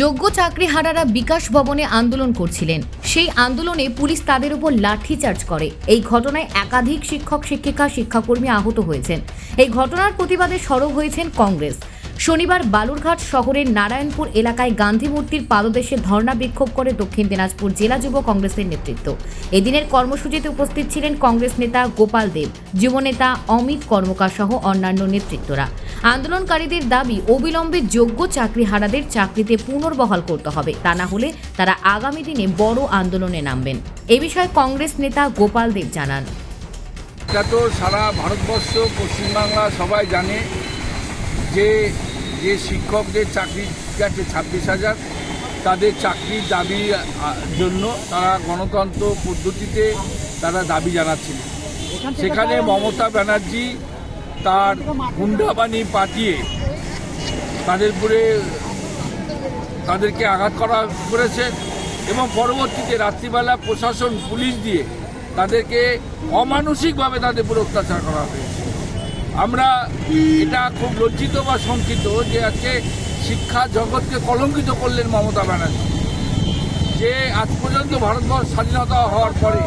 যোগ্য চাকরিহারারা বিকাশ ভবনে আন্দোলন করছিলেন। সেই আন্দোলনে পুলিশ তাদের উপর লাঠিচার্জ করে। এই ঘটনায় একাধিক শিক্ষক, শিক্ষিকা, শিক্ষাকর্মী আহত হয়েছেন। এই ঘটনার প্রতিবাদে সরব হয়েছেন কংগ্রেস। শনিবার বালুরঘাট শহরের নারায়ণপুর এলাকায় গান্ধী মূর্তির পাদদেশে ধর্ণা বিক্ষোভ করে দক্ষিণ দিনাজপুর জেলা যুব কংগ্রেসের নেতৃত্ব। এদিনের কর্মসূচিতে উপস্থিত ছিলেন কংগ্রেস নেতা গোপাল দেব যুবনেতা অমিত কর্মকার সহ অন্যান্য নেতৃত্বরা। আন্দোলনকারীদের দাবি, অবিলম্বে যোগ্য চাকরিহারাদের চাকরিতে পুনর্বহাল করতে হবে। তা না হলে তারা আগামী দিনে বড় আন্দোলনে নামবেন। এ বিষয়ে কংগ্রেস নেতা গোপাল দেব জানান। এটা তো সারা ভারতবর্ষ, পশ্চিমবাংলা সবাই জানে। যে যে শিক্ষকদের চাকরি আছে ছাব্বিশ হাজার, তাদের চাকরির দাবি জন্য তারা গণতন্ত্র পদ্ধতিতে তারা দাবি জানাচ্ছিল সেখানে মমতা ব্যানার্জি তার হুন্ডাবাণী পাঠিয়ে তাদের উপরে, তাদেরকে আঘাত করা করেছে এবং পরবর্তীতে রাত্রিবেলা প্রশাসন পুলিশ দিয়ে তাদেরকে অমানসিকভাবে তাদের উপর অত্যাচার করা হয়েছে। আমরা এটা খুব লজ্জিত বা শঙ্কিত যে আজকে শিক্ষা জগৎকে কলঙ্কিত করলেন মমতা ব্যানার্জি। যে আজ পর্যন্ত ভারতবর্ষ স্বাধীনতা হওয়ার পরে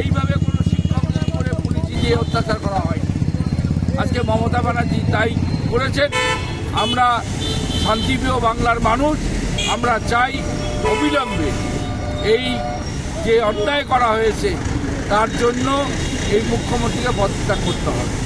এইভাবে কোনো শিক্ষকদের উপরে পুলিশ দিয়ে অত্যাচার করা হয়নি আজকে মমতা ব্যানার্জি তাই করেছেন। আমরা শান্তিপ্রিয় বাংলার মানুষ, আমরা চাই অবিলম্বে এই যে অন্যায় করা হয়েছে, তার জন্য এই মুখ্যমন্ত্রীকে পদত্যাগ করতে হবে।